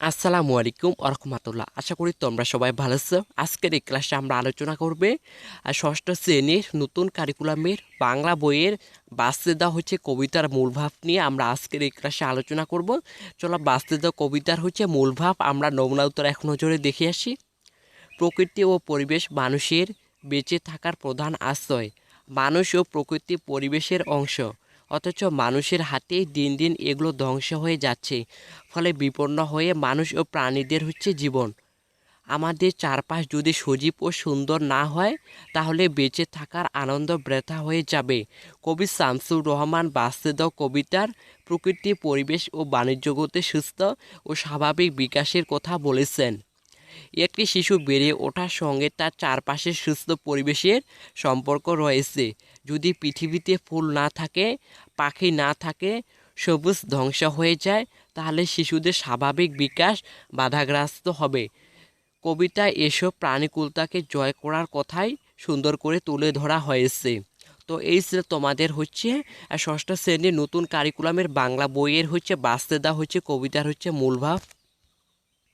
আসসালামু আলাইকুম আরহামাতুল্লাহ আশা করি তোমরা সবাই ভালো আছো। আজকের এই ক্লাসে আমরা আলোচনা করবে ষষ্ঠ শ্রেণির নতুন কারিকুলামের বাংলা বইয়ের বাঁচতে দেওয়া হচ্ছে কবিতার মূল ভাব নিয়ে আমরা আজকের এই ক্লাসে আলোচনা করব। চলো বাঁচতে দেওয়া কবিতার হচ্ছে মূল ভাব আমরা নমুনা উত্তর এক নজরে দেখে আসি। প্রকৃতি ও পরিবেশ মানুষের বেঁচে থাকার প্রধান আশ্রয়। মানুষ ও প্রকৃতি পরিবেশের অংশ। অথচ মানুষের হাতেই দিন দিন এগুলো ধ্বংস হয়ে যাচ্ছে, ফলে বিপন্ন হয়ে মানুষ ও প্রাণীদের হচ্ছে জীবন। আমাদের চারপাশ যদি সজীব ও সুন্দর না হয়, তাহলে বেঁচে থাকার আনন্দ ব্যথা হয়ে যাবে। কবি শামসুর রহমান বাস্তেদ কবিতার প্রকৃতি, পরিবেশ ও বাণিজ্যগতে সুস্থ ও স্বাভাবিক বিকাশের কথা বলেছেন। একটি শিশু বেড়ে ওঠার সঙ্গে তার চারপাশের সুস্থ পরিবেশের সম্পর্ক রয়েছে। যদি পৃথিবীতে ফুল না থাকে, পাখি না থাকে, সবুজ ধ্বংস হয়ে যায়, তাহলে শিশুদের স্বাভাবিক বিকাশ বাধাগ্রস্ত হবে। কবিতা এসব প্রাণীকুলতাকে জয় করার কথাই সুন্দর করে তুলে ধরা হয়েছে। তো এই ছিল তোমাদের হচ্ছে, ষষ্ঠ শ্রেণির নতুন কারিকুলামের বাংলা বইয়ের হচ্ছে বাস্তে দেওয়া হচ্ছে, কবিতার হচ্ছে মূল ভাব